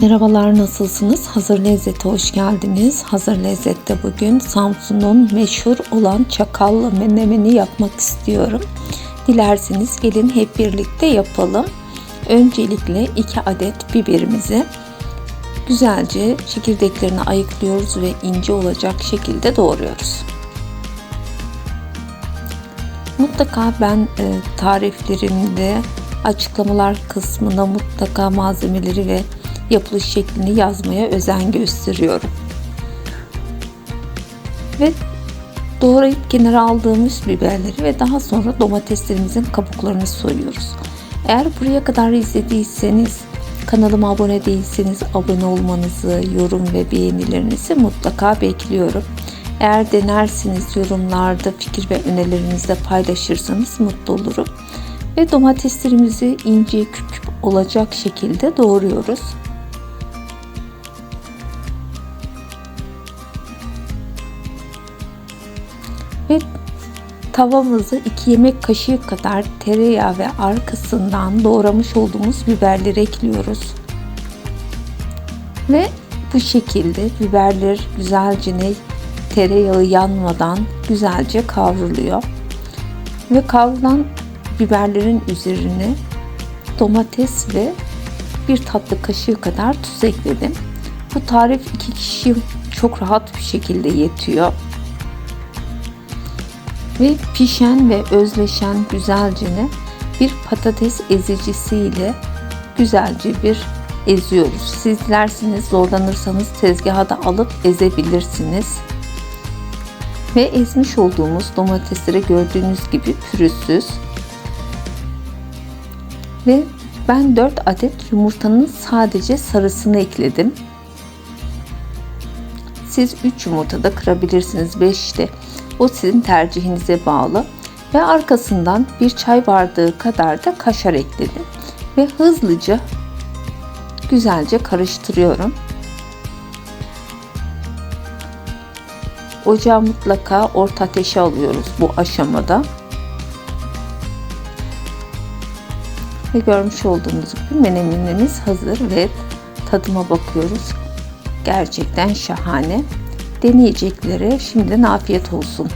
Merhabalar nasılsınız? Hazır Lezzet'e hoş geldiniz. Hazır Lezzet'te bugün Samsun'un meşhur olan çakallı menemeni yapmak istiyorum. Dilerseniz gelin hep birlikte yapalım. Öncelikle 2 adet biberimizi güzelce çekirdeklerini ayıklıyoruz ve ince olacak şekilde doğruyoruz. Mutlaka ben e, tariflerimde açıklamalar kısmına mutlaka malzemeleri ve yapılış şeklini yazmaya özen gösteriyorum. Ve doğrayıp kenara aldığımız biberleri ve daha sonra domateslerimizin kabuklarını soyuyoruz. Eğer buraya kadar izlediyseniz kanalıma abone değilseniz abone olmanızı, yorum ve beğenilerinizi mutlaka bekliyorum. Eğer denersiniz yorumlarda fikir ve önerilerinizde paylaşırsanız mutlu olurum. Ve domateslerimizi ince küp küp olacak şekilde doğruyoruz. Ve tavamızı 2 yemek kaşığı kadar tereyağı ve arkasından doğramış olduğumuz biberleri ekliyoruz. Ve bu şekilde biberler güzelce ne tereyağı yanmadan güzelce kavruluyor. Ve kavrulan biberlerin üzerine domates ve bir tatlı kaşığı kadar tuz ekledim. Bu tarif iki kişi çok rahat bir şekilde yetiyor. Ve pişen ve özleşen güzelce bir patates ezicisiyle güzelce bir eziyoruz. Siz dilerseniz zorlanırsanız tezgaha da alıp ezebilirsiniz. Ve ezmiş olduğumuz domatesleri gördüğünüz gibi pürüzsüz. Ve ben 4 adet yumurtanın sadece sarısını ekledim. Siz 3 yumurta da kırabilirsiniz. 5 de o sizin tercihinize bağlı. Ve arkasından bir çay bardağı kadar da kaşar ekledim. Ve hızlıca güzelce karıştırıyorum. Ocağı mutlaka orta ateşe alıyoruz bu aşamada. Ve görmüş olduğunuz gibi menemenimiz hazır ve tadıma bakıyoruz. Gerçekten şahane. Deneyeceklere şimdiden afiyet olsun.